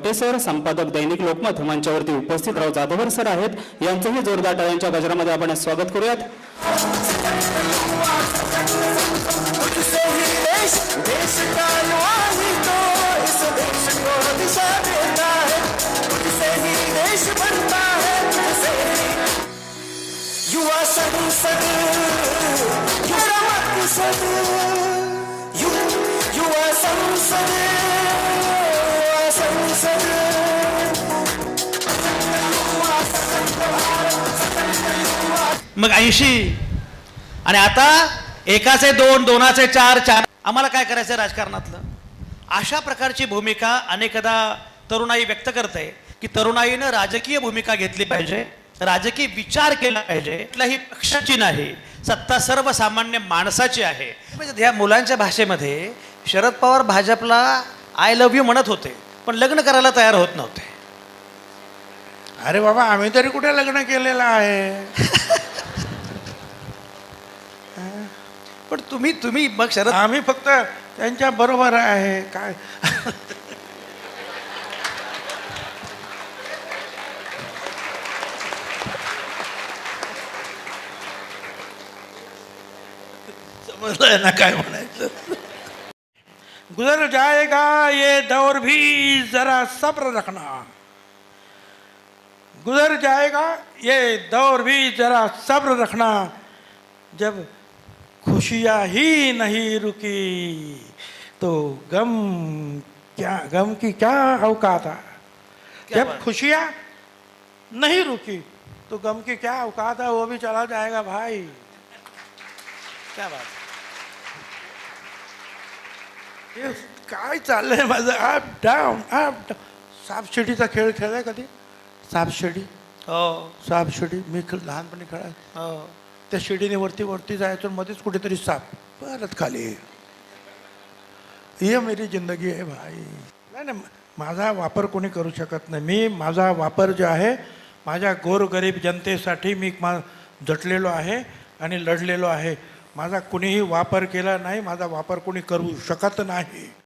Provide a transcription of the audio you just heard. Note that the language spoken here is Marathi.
आवटे सर संपादक दैनिक लोकमत मंचावरती उपस्थित राव जाधवर सर आहेत. यांचंही जोरदार टाळ्यांच्या गजरामध्ये आपण स्वागत करूयात. मग ऐंशी. आणि आता एकाचे दोन दोनाचे चार चार. आम्हाला काय करायचं आहे राजकारणातलं? अशा प्रकारची भूमिका अनेकदा तरुणाई व्यक्त करते की तरुणाईनं राजकीय भूमिका घेतली पाहिजे राजकीय विचार केला पाहिजे. कुठल्याही पक्षाची नाही सत्ता सर्वसामान्य माणसाची आहे. म्हणजे ह्या मुलांच्या भाषेमध्ये शरद पवार भाजपला आय लव्ह यू म्हणत होते पण लग्न करायला तयार होत नव्हते. अरे बाबा आम्ही तरी कुठे लग्न केलेलं आहे? पण तुम्ही तुम्ही मग शरद आम्ही फक्त त्यांच्या बरोबर आहे काय? समजलंय ना काय म्हणायचं? गुजर जाएगा ये दौर भी जरा सब्र रखना। गुजर जाएगा ये दौर भी जरा सब्र रखना। जब खुशियाँ ही नहीं रुकी। तो गम क्या गम की क्या औकात है? जब? खुशियाँ नहीं रुकी तो गम की क्या औकात है? वो भी चला जाएगा भाई। क्या बात? हे काय चाललंय माझं अप डाऊन अप सापशिडीचा खेळ खेळलाय कधी सापशिडी हो सापशिडी मी लहानपणी खेळाय हो। त्या शिडीने वरती वरती जायचो मध्येच कुठेतरी साप. परत खाली. ये मेरी जिंदगी आहे भाई. नाही नाही माझा वापर कोणी करू शकत नाही. मी माझा वापर जो आहे माझ्या गोरगरीब जनतेसाठी मी मा झटलेलो आहे आणि लढलेलो आहे. माझा कुणीही वापर केला नाही माझा वापर कोणी करू शकत नाही.